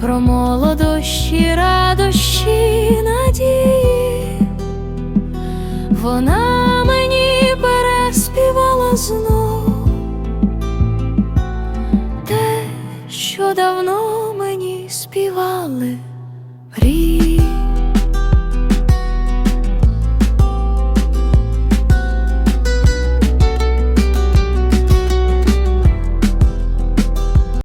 про молодощі, радощі, надії. Вона мені переспівала знов те, що давно мені співали.